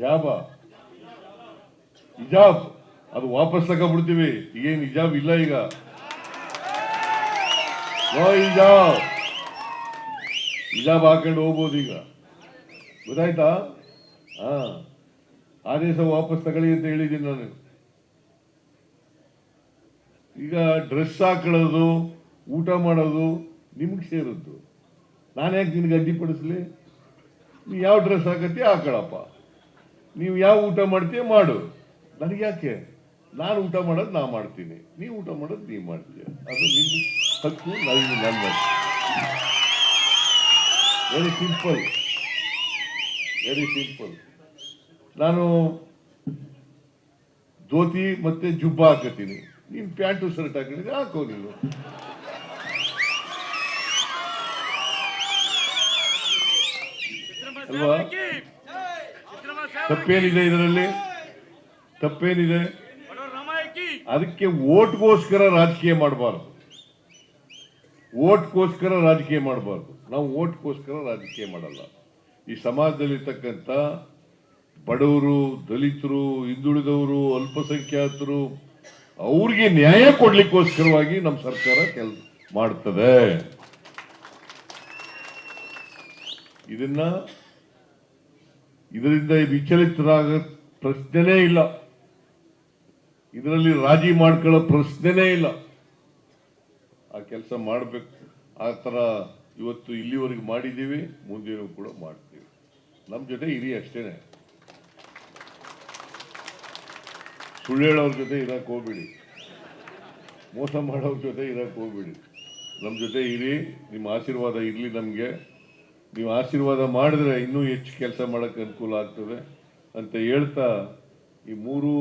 Job ಹಿಜಾಬ್ ಅದು ವಾಪಸ್ ತಗೊಂಡ್ಬಿಡ್ತೀವಿ. ಈಗೇನು ಹಿಜಾಬ್ ಇಲ್ಲ ಈಗ. ಹಿಜಾಬ್ ಹಿಜಾಬ್ ಹಾಕೊಂಡು ಹೋಗ್ಬೋದು ಈಗ. ಗೊತ್ತಾಯ್ತಾ? ಹಾ. ಆದೇಶ ವಾಪಸ್ ತಗೊಳ್ಳಿ ಅಂತ ಹೇಳಿದ್ದೀನಿ ನಾನು. ಈಗ ಡ್ರೆಸ್ ಹಾಕೊಳ್ಳೋದು, ಊಟ ಮಾಡೋದು ನಿಮ್ಗೆ ಸೇರಿದ್ದು. ನಾನು ಯಾಕೆ ನಿನಗೆ ಅಡ್ಡಿಪಡಿಸ್ಲಿ? ನೀ ಯಾವ ಡ್ರೆಸ್ ಹಾಕತ್ತಿ ಹಾಕೊಳ್ಳಪ್ಪ ನೀವು ಯಾವ ಊಟ ಮಾಡ್ತೀಯ ಮಾಡು. ನನಗೆ ಯಾಕೆ? ನಾನು ಊಟ ಮಾಡೋದು ನಾ ಮಾಡ್ತೀನಿ. ನೀವು ಊಟ ಮಾಡೋದು ನೀವು ಮಾಡ್ತೀಯ. ಅದು ನಿಮ್ಮ ಹಕ್ಕು ನನಗೆ ನನ್ನ ವೆರಿ ಸಿಂಪಲ್ ವೆರಿ ಸಿಂಪಲ್ ನಾನು ಧೋತಿ ಮತ್ತೆ ಜುಬ್ಬ ಹಾಕತ್ತೀನಿ. ನೀನು ಪ್ಯಾಂಟು ಶರ್ಟ್ ಹಾಕಿದ್ರೆ ಹಾಕೋ ನೀನು. ಅಲ್ವಾ? ತಪ್ಪೇನಿದೆ ಇದರಲ್ಲಿ? ತಪ್ಪೇನಿದೆ? ಅದಕ್ಕೆ ಓಟ್ಗೋಸ್ಕರ ರಾಜಕೀಯ ಮಾಡಬಾರ್ದು. ಓಟ್ಗೋಸ್ಕರ ರಾಜಕೀಯ ಮಾಡಬಾರ್ದು. ನಾವು ಓಟ್ಗೋಸ್ಕರ ರಾಜಕೀಯ ಮಾಡಲ್ಲ. ಈ ಸಮಾಜದಲ್ಲಿರ್ತಕ್ಕಂಥ ಬಡವರು ದಲಿತರು ಹಿಂದುಳಿದವರು ಅಲ್ಪಸಂಖ್ಯಾತರು ಅವ್ರಿಗೆ ನ್ಯಾಯ ಕೊಡ್ಲಿಕ್ಕೋಸ್ಕರವಾಗಿ ನಮ್ಮ ಸರ್ಕಾರ ಕೆಲಸ ಮಾಡ್ತದೆ. ಇದನ್ನ ಇದರಿಂದ ವಿಚಲಿತರಾಗ ಪ್ರಶ್ನೆನೇ ಇಲ್ಲ. ಇದರಲ್ಲಿ ರಾಜಿ ಮಾಡ್ಕೊಳ್ಳೋ ಪ್ರಶ್ನೆನೇ ಇಲ್ಲ. ಆ ಕೆಲಸ ಮಾಡಬೇಕು. ಆ ಥರ ಇವತ್ತು ಇಲ್ಲಿವರೆಗೆ ಮಾಡಿದ್ದೀವಿ ಮುಂದಿನೂ ಕೂಡ ಮಾಡ್ತೀವಿ. ನಮ್ಮ ಜೊತೆ ಇರಿ ಅಷ್ಟೇನೆ. ಸುಳ್ಳು ಹೇಳೋರ ಜೊತೆ ಇರಕ್ಕೆ ಹೋಗ್ಬೇಡಿ. ಮೋಸ ಮಾಡೋರ ಜೊತೆ ಇರಕ್ಕೆ ಹೋಗ್ಬೇಡಿ. ನಮ್ಮ ಜೊತೆ ಇರಿ, ನಿಮ್ಮ ಆಶೀರ್ವಾದ ಇರಲಿ ನಮಗೆ. ನೀವು ಆಶೀರ್ವಾದ ಮಾಡಿದ್ರೆ ಇನ್ನೂ ಹೆಚ್ಚು ಕೆಲಸ ಮಾಡೋಕ್ಕೆ ಅನುಕೂಲ ಆಗ್ತದೆ ಅಂತ ಹೇಳ್ತಾ ಈ ಮೂರು